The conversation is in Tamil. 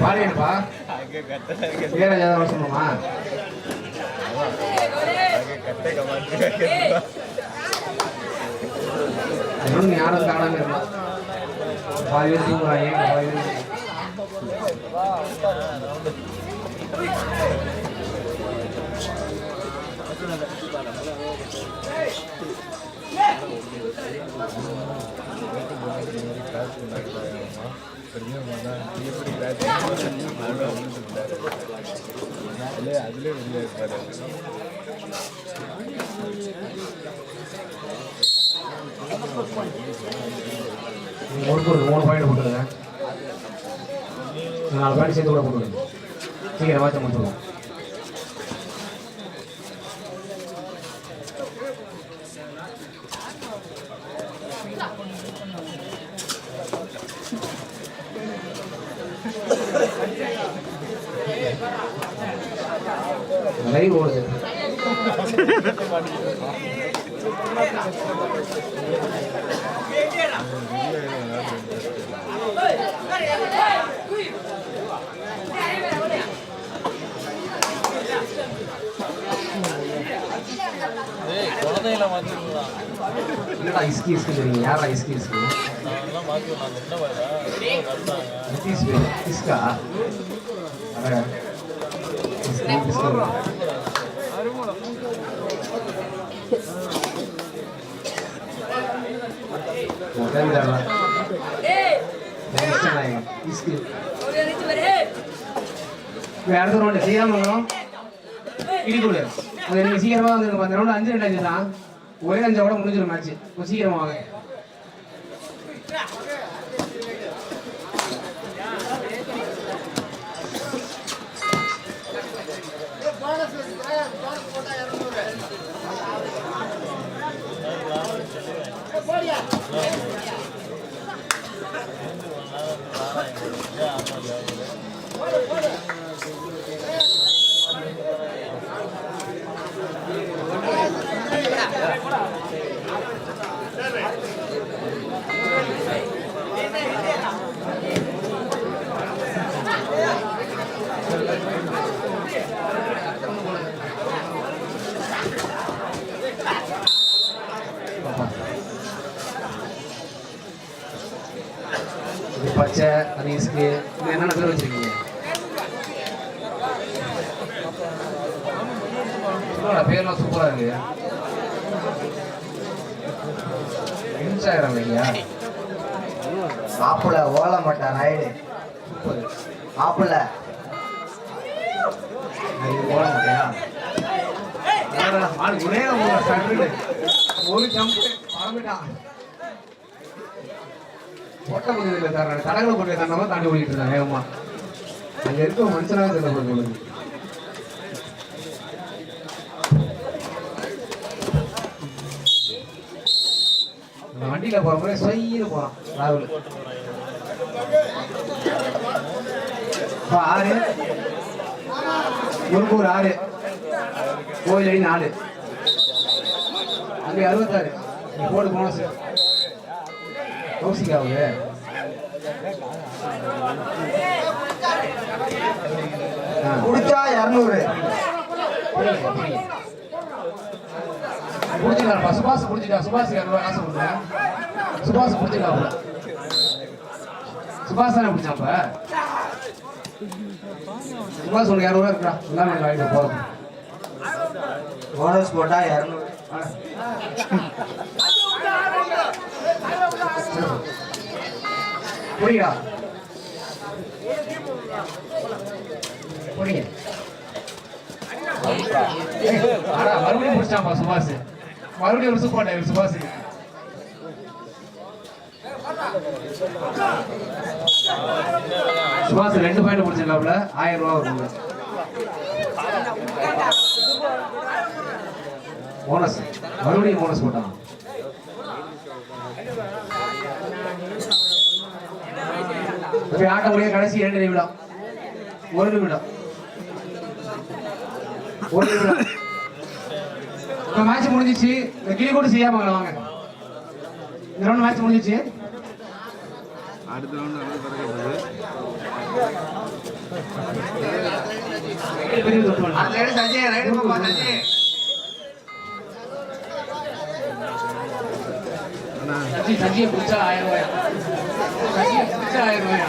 பாடியப்பா இளையராஜா தான் சொல்லணுமா இன்னும் யாரும் காணாம இருக்கலாம் பாதி பேர் தூங்குறாங்க பாதி பேர் அதுலேயே வெளியே இருப்பாரு நீங்க ஒரு மூணு பாயிண்ட் போட்டுருங்க நாலு பாயிண்ட் சேர்த்து கூட போட்டுருங்க சீக்கிரம் வாட்ச முடிச்சுடுவோம் லைவ் ஓடுது குழந்தைகளை என்னடா இஸ்கி இஸ்கி தெரியுங்க யாரா இஸ்கி இஸ்கி நிதிஷ் இஸ்கா அட. இஸ்கி இஸ்கா கேமரா அது நீங்க சீக்கிரமா வந்து அந்த ரவுண்டு அஞ்சு ரெண்டு அஞ்சு தான் ஒரே அஞ்சா கூட முடிஞ்சிடும் மேட்ச் கொஞ்சம் சீக்கிரமா வாங்க. இது பச்சை அது இஸ்கு இது என்னென்ன பேர் வச்சுருக்கீங்க பேர்லாம் சூப்பராக இருக்கு. இன்ஸ்டாகிராம் இல்லையா மாப்பிள்ள ஓல மாட்டான் ரைடு. சூப்பர். மாப்பிள்ள. இது மாட்டியா? ஒரே ஒரு சட்டுன்னு ஒரு ஜம்ப் பறந்துட்டான் ஓட்ட முடியல இல்லை சார் நான் தடகளை கொண்டு தண்ணமா தாண்டி ஓடிட்டு இருந்தேன் வேகமா அங்க இருக்க மனுஷனாக தெரியல போட்டு உங்களுக்கு. அந்த வண்டியில போற முறை போறான் ராகுல். இப்ப ஆறு. முருகூர் ஆறு. கோயிலடி நாலு. அங்கே அறுபத்தாறு. நீ போனோம் சார் கௌசிகாவுக்கு குடிச்சா இரநூறு. புடிச்சிக்கலாம் சுபாஷ் புடிச்சிக்கா சுபாஷ் இரநூறு காசு கொடுத்தேன் சுபாஷ் புடிச்சிக்கா சுபாஷ் தானே பிடிச்சாப்ப சுபாஷ் உனக்கு இரநூறுவா இருக்கா எல்லாமே வாங்கிட்டு போதும் போனஸ் போட்டா இரநூறு. புரியா புரியுங்க மறுபடியும் முடிச்சாப்பா சுபாஷ். மறுபடியும் ஒரு சூப்பாட்டா சுபாஷ். சுபாஷ் ரெண்டு பாயிண்ட் முடிச்சிருக்காப்ல ஆயிரம் ரூபா வருங்க போனஸ் மறுபடியும் போனஸ் போட்டான். இப்ப ஆட்ட முடிய கடைசி இரண்டு நிமிடம். ஒரு நிமிடம். ஒரு நிமிடம். இப்ப மேட்ச் முடிஞ்சிச்சு. இந்த கிளி கூட செய்யாம வாங்க இந்த ரவுண்ட் மேட்ச் முடிஞ்சிச்சு. அடுத்த ரவுண்ட் பிறகு. அடுத்த சச்சி சச்சியை பிடிச்சா ஆயிரம் ரூபாயா? சச்சியை பிடிச்சா ஆயிரம் ரூபாயா?